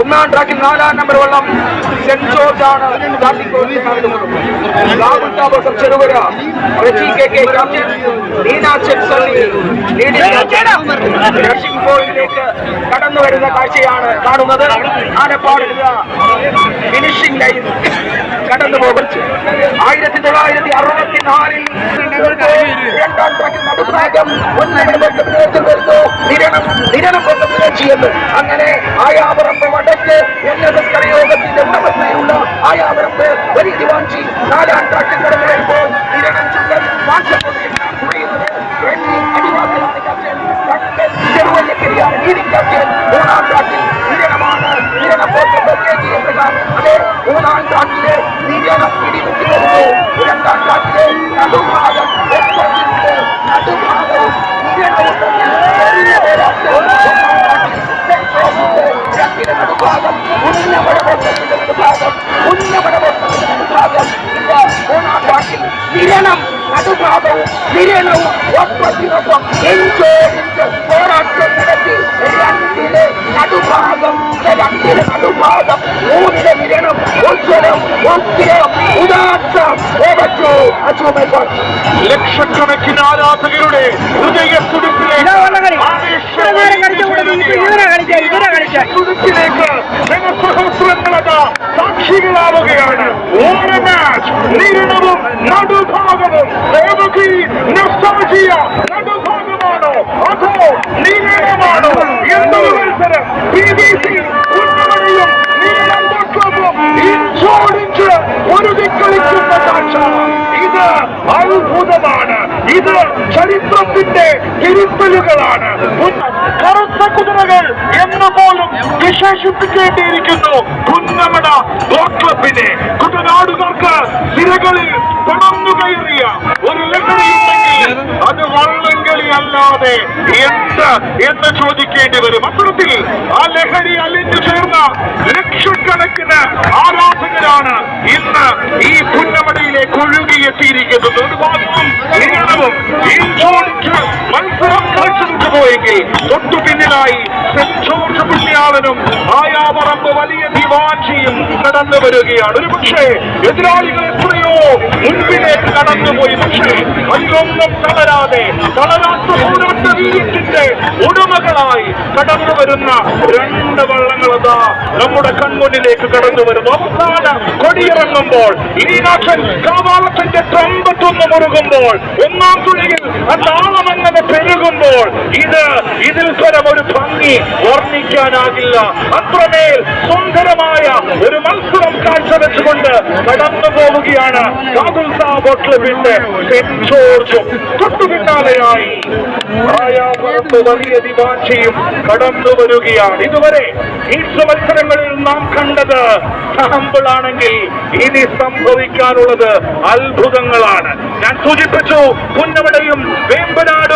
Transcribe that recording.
ഒന്നാം ട്രാക്കിൽ നാലാം നമ്പർ വെള്ളം സെന്റ് ജോർജ് ആണ്. കടന്നു വരുന്ന കാഴ്ചയാണ് കാണുന്നത്. ആനപ്പാട് ഫിനിഷിംഗ് ലൈൻ കടന്നു പോകുന്നു ആയിരത്തി തൊള്ളായിരത്തി അറുപത്തിനാലിൽ രണ്ടാം ട്രാക്കിൽ നടുഭാഗം വരുന്നു നിരണം നിരണം അങ്ങനെ ആയാപറമ്പ് നിരണം നടുഭാഗവും വിരണവും ഒപ്പത്തിനൊപ്പം എൻജോയിന്റ് പോരാട്ടം നടത്തി. രണ്ടിലെ നടുഭാഗം രണ്ടിലെ നടുഭാഗം മൂന്നിലെ വിരണം ഉജ്ജ്വലം ഉഗ്രം ഉദാത്തം. ഓവറ്റു അച്ചുമേക്കോൾ ലക്ഷക്കണക്കിന് ആരാധകരുടെ ഹൃദയ ജനസഹസ്രങ്ങളത സാക്ഷികളാവുകയാണ്. ഓരോ നിരണവും നടുഭാഗവും. ഏതൊക്കെ നൊസ്റ്റാൾജിയ നടുഭാഗമാണോ? അതോ നീരണമാണോ എന്തൊരു മത്സരം? പി ബി സി ഇത് അത്ഭുതമാണ്. ഇത് ചരിത്രത്തിന്റെ തിരുത്തലുകളാണ്. കറുത്ത കുതിരകൾ എന്ന് പോലും വിശേഷിപ്പിക്കേണ്ടിയിരിക്കുന്നു കുന്നമട ക്ലബിനെ കുട്ടനാടുകാർക്ക് സിരകളിൽ തുടർന്നു കയറിയ ഒരു ലഹരിയുണ്ടെങ്കിൽ അത് വള്ളംകളി അല്ലാതെ എന്ത് എന്ന് ചോദിക്കേണ്ടി വരും. അത്തരത്തിൽ ആ ലഹരി അലിഞ്ഞു ചേർന്ന ലക്ഷക്കണക്കിന് ആരാധകരാണ് ഇന്ന് ഈ പുന്നമടയിലേക്ക് ഒഴുകിയെത്തിയിരിക്കുന്നത്. ഒരു മാസവും നീളവും ഈ ജോണിക്ക് മത്സരം കളിച്ചു പോയെങ്കിൽ തൊട്ടു പിന്നിലായി സെന്റ് പുണ്യാളനും ആയാപറമ്പ് വലിയ ദിവാഞ്ചിയും കടന്നു വരികയാണ്. ഒരു പക്ഷേ എതിരാളികൾ എത്രയോ മുൻപിലേക്ക് കടന്നുപോയി. പക്ഷേ അതിലൊന്നും തളരാതെ തളരാത്ത പോരാട്ട ഉടമകളായി കടന്നു വരുന്ന രണ്ട് വള്ളങ്ങൾ അതാ നമ്മുടെ കൺമുന്നിലേക്ക് കടന്നു വരുന്നു. അവസാന കൊടിയിറങ്ങുമ്പോൾ ലീനാക്ഷൻ കവാളത്തിന്റെ ട്രംപത്തൊന്ന് മുറുകുമ്പോൾ ഒന്നാം തുണിയിൽ ആ താളമങ്ങനെ പെരുകുമ്പോൾ ഇത് ഇതിൽ സ്വരം ഒരു ഭംഗി വർണിക്കാനാകില്ല. അത്രമേൽ സുന്ദരമായ ഒരു മത്സരം കാഴ്ചവെച്ചുകൊണ്ട് കടന്നു പോവുകയാണ് കാതുൽസാ ബോട്ട് ക്ലബിന്റെ സെന്റ് ജോർജും. തൊട്ടു പിന്നാലെയായി ആയാപറമ്പ് വലിയ ദിവാഞ്ചിയും കടന്നു വരികയാണ്. ഇതുവരെ ഈസ്റ്റ് മത്സരങ്ങളിൽ നാം കണ്ടത് സാമ്പിളാണെങ്കിൽ ഇനി സംഭവിക്കാനുള്ളത് അത്ഭുതങ്ങളാണ്. ഞാൻ സൂചിപ്പിച്ചു പുന്നമടയും വേമ്പനാടും